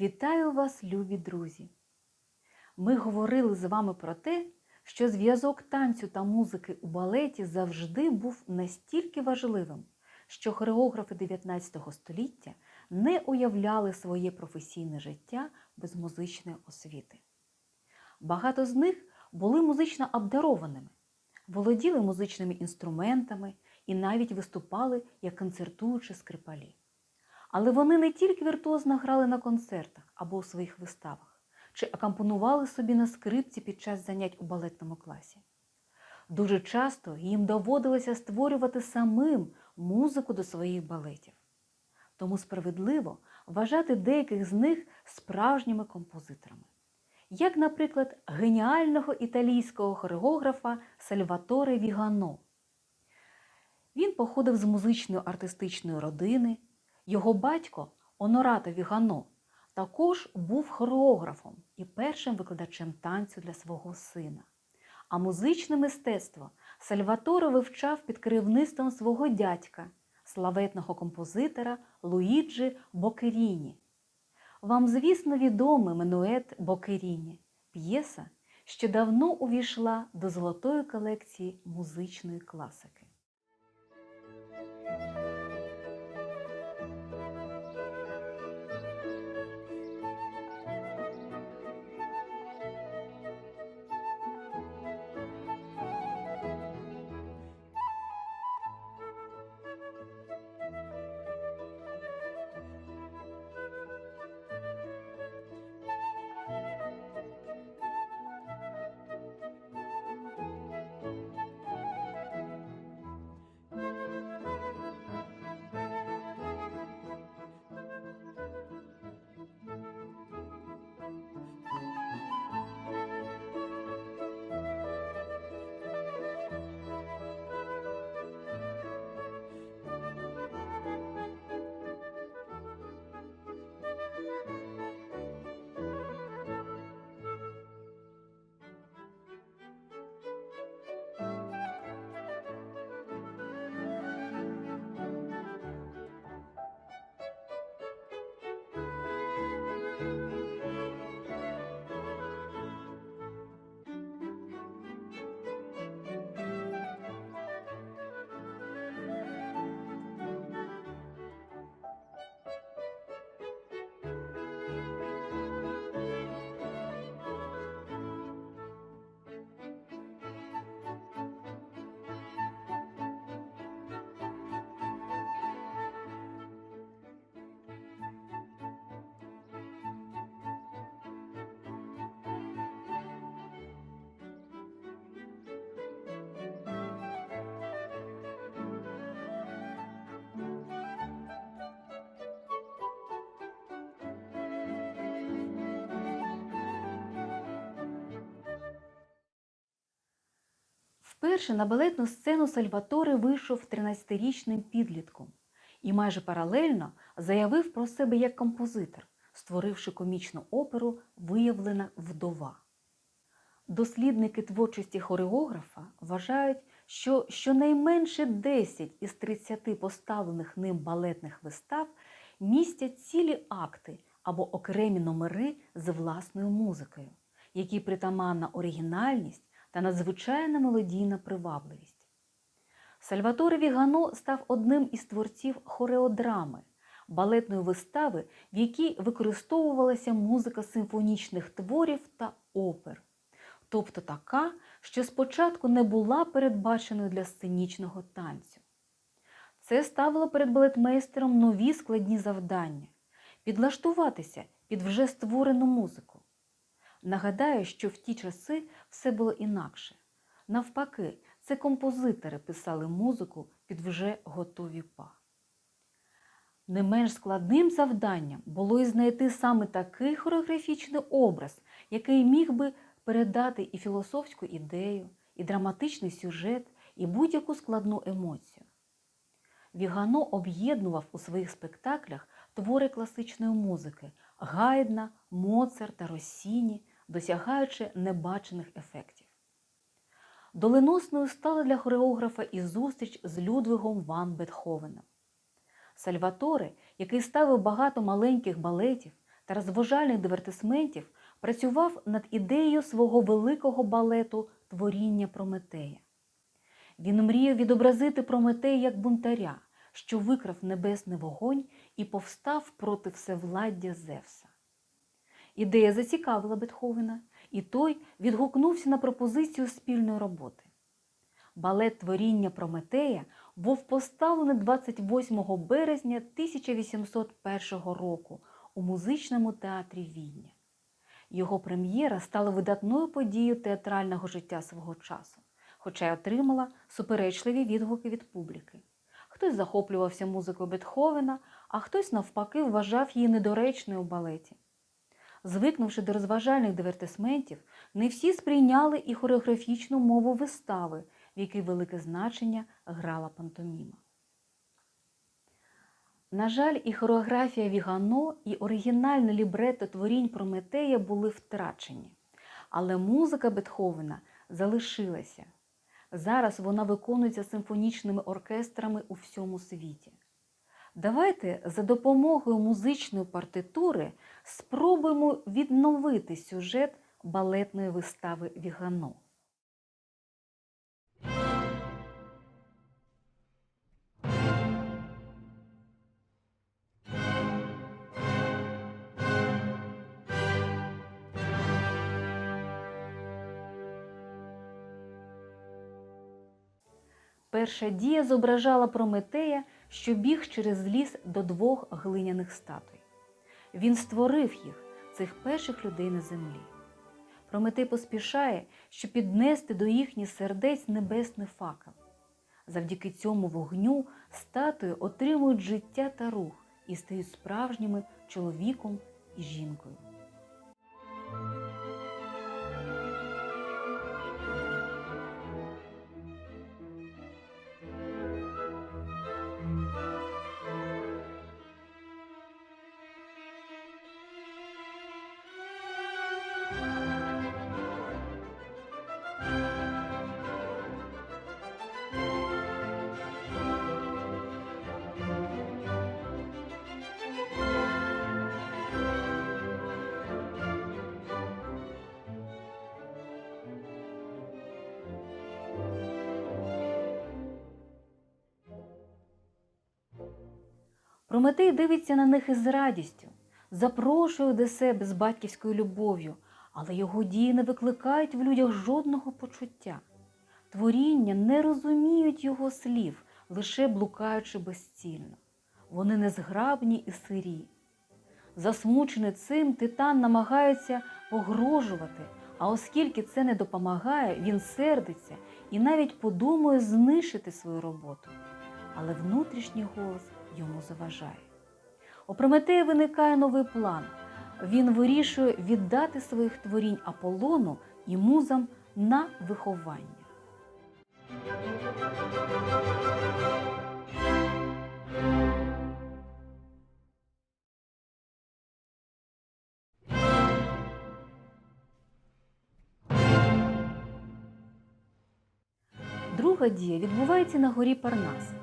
Вітаю вас, любі друзі! Ми говорили з вами про те, що зв'язок танцю та музики у балеті завжди був настільки важливим, що хореографи 19 століття не уявляли своє професійне життя без музичної освіти. Багато з них були музично обдарованими, володіли музичними інструментами і навіть виступали як концертуючі скрипалі. Але вони не тільки віртуозно грали на концертах або у своїх виставах, чи акомпонували собі на скрипці під час занять у балетному класі. Дуже часто їм доводилося створювати самим музику до своїх балетів. Тому справедливо вважати деяких з них справжніми композиторами, як, наприклад, геніального італійського хореографа Сальваторе Вігано. Він походив з музичної артистичної родини. Його батько Онорато Вігано також був хореографом і першим викладачем танцю для свого сина. А музичне мистецтво Сальваторе вивчав під керівництвом свого дядька, славетного композитора Луїджі Бокеріні. Вам, звісно, відомий Менует Бокеріні, п'єса, що давно увійшла до золотої колекції музичної класики. Вперше на балетну сцену Сальваторе вийшов 13-річним підлітком і майже паралельно заявив про себе як композитор, створивши комічну оперу Виявлена вдова. Дослідники творчості хореографа вважають, що щонайменше 10 із 30 поставлених ним балетних вистав містять цілі акти або окремі номери з власною музикою, які притаманна оригінальність та надзвичайна мелодійна привабливість. Сальваторе Вігано став одним із творців хореодрами, балетної вистави, в якій використовувалася музика симфонічних творів та опер, тобто така, що спочатку не була передбаченою для сценічного танцю. Це ставило перед балетмейстером нові складні завдання підлаштуватися під вже створену музику. Нагадаю, що в ті часи все було інакше. Навпаки, це композитори писали музику під вже готові па. Не менш складним завданням було і знайти саме такий хореографічний образ, який міг би передати і філософську ідею, і драматичний сюжет, і будь-яку складну емоцію. Вігано об'єднував у своїх спектаклях твори класичної музики Гайдна, Моцарт та Росіні, досягаючи небачених ефектів. Доленосною стала для хореографа і зустріч з Людвигом Ван Бетховеном. Сальваторе, який ставив багато маленьких балетів та розважальних дивертисментів працював над ідеєю свого великого балету Творіння Прометея. Він мріяв відобразити Прометея як бунтаря, що викрав небесний вогонь і повстав проти всевладдя Зевса. Ідея зацікавила Бетховена, і той відгукнувся на пропозицію спільної роботи. Балет Творіння Прометея був поставлений 28 березня 1801 року у музичному театрі Відня. Його прем'єра стала видатною подією театрального життя свого часу, хоча й отримала суперечливі відгуки від публіки. Хтось захоплювався музикою Бетховена, а хтось навпаки вважав її недоречною у балеті. Звикнувши до розважальних дивертисментів, не всі сприйняли і хореографічну мову вистави, в якій велике значення грала пантоміма. На жаль, і хореографія Вігано, і оригінальне лібрето творінь Прометея були втрачені, але музика Бетховена залишилася. Зараз вона виконується симфонічними оркестрами у всьому світі. Давайте за допомогою музичної партитури спробуємо відновити сюжет балетної вистави Вігано. Перша дія зображала Прометея, що біг через ліс до двох глиняних статуй. Він створив їх, цих перших людей на землі. Прометей поспішає, щоб піднести до їхніх сердець небесний факел. Завдяки цьому вогню статуї отримують життя та рух і стають справжніми чоловіком і жінкою. Прометей дивиться на них із радістю, запрошує до себе з батьківською любов'ю, але його дії не викликають в людях жодного почуття. Творіння не розуміють його слів, лише блукаючи безцільно. Вони незграбні і сирі. Засмучений цим, титан намагається погрожувати, а оскільки це не допомагає, він сердиться і навіть подумує знищити свою роботу. Але внутрішній голос йому заважає. У Прометея виникає новий план. Він вирішує віддати своїх творінь Аполлону і музам на виховання. Друга дія відбувається на горі Парнас.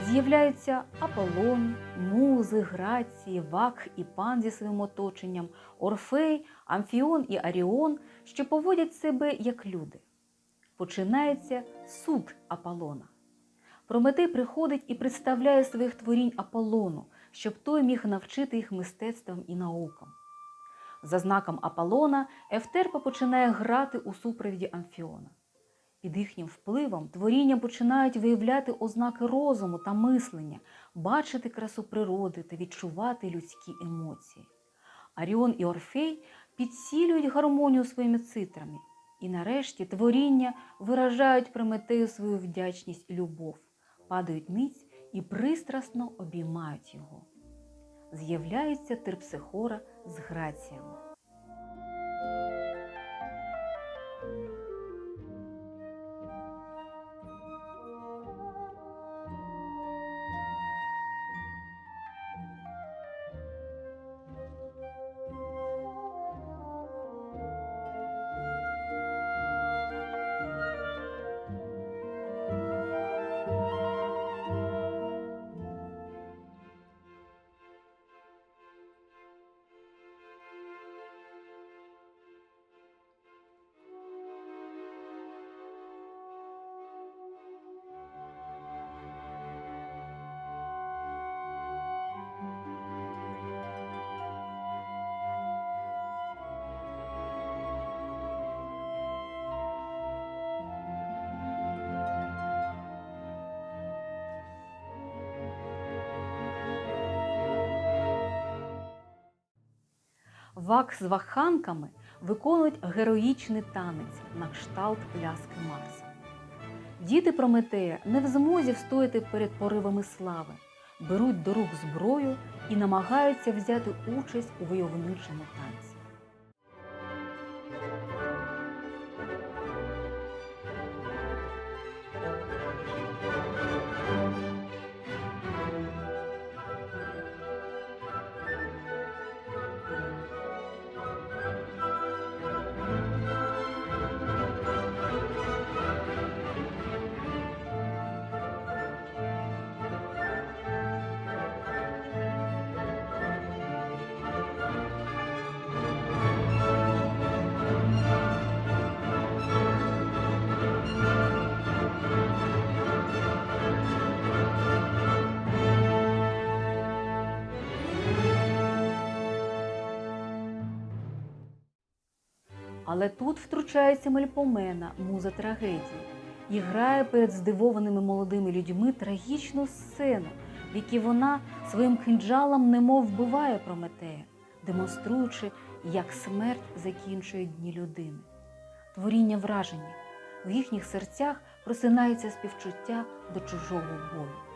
З'являються Аполлон, Музи, Грації, Вакх і Пан зі своїм оточенням, Орфей, Амфіон і Аріон, що поводять себе як люди. Починається суд Аполлона. Прометей приходить і представляє своїх творінь Аполлону, щоб той міг навчити їх мистецтвам і наукам. За знаком Аполлона Ефтерпа починає грати у супровіді Амфіона. Під їхнім впливом творіння починають виявляти ознаки розуму та мислення, бачити красу природи та відчувати людські емоції. Аріон і Орфей підсілюють гармонію своїми цитрами, і нарешті творіння виражають Прометею свою вдячність і любов, падають ниць і пристрасно обіймають його. З'являється терпсихора з граціями. Вак з ваханками виконують героїчний танець на кшталт пляски Марса. Діти Прометея не в змозі встояти перед поривами слави, беруть до рук зброю і намагаються взяти участь у войовничому танці. Але тут втручається Мельпомена, муза трагедії, і грає перед здивованими молодими людьми трагічну сцену, в якій вона своїм кинджалом немов вбиває Прометея, демонструючи, як смерть закінчує дні людини. Творіння вражені, в їхніх серцях просинається співчуття до чужого болю.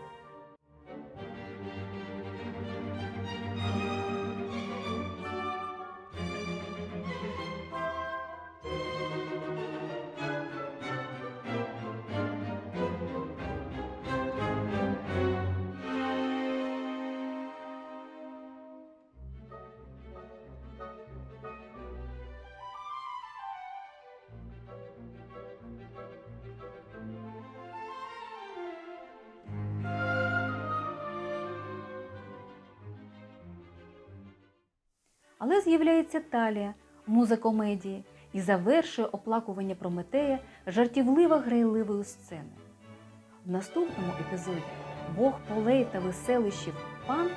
Але з'являється Талія, муза комедії, і завершує оплакування Прометея жартівливо грайливою сценою. В наступному епізоді Бог полей та веселищів пан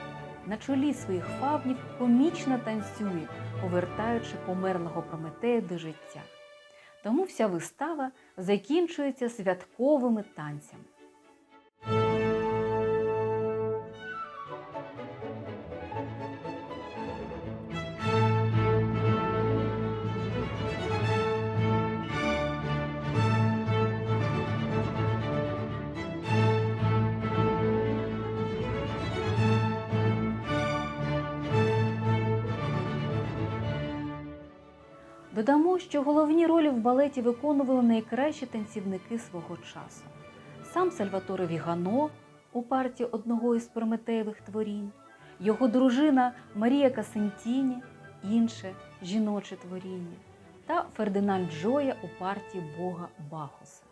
на чолі своїх фавнів комічно танцює, повертаючи померлого Прометея до життя. Тому вся вистава закінчується святковими танцями. Додамо, що головні ролі в балеті виконували найкращі танцівники свого часу. Сам Сальваторе Вігано у партії одного із Прометеєвих творінь, його дружина Марія Касентіні, інше жіноче творіння, та Фердинанд Джоя у партії Бога Бахуса.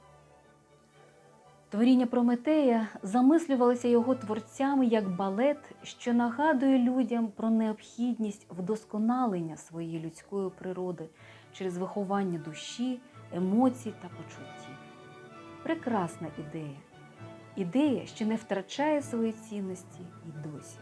Творіння Прометея замислювалися його творцями як балет, що нагадує людям про необхідність вдосконалення своєї людської природи через виховання душі, емоцій та почуттів. Прекрасна ідея. Ідея, що не втрачає свої цінності і досі.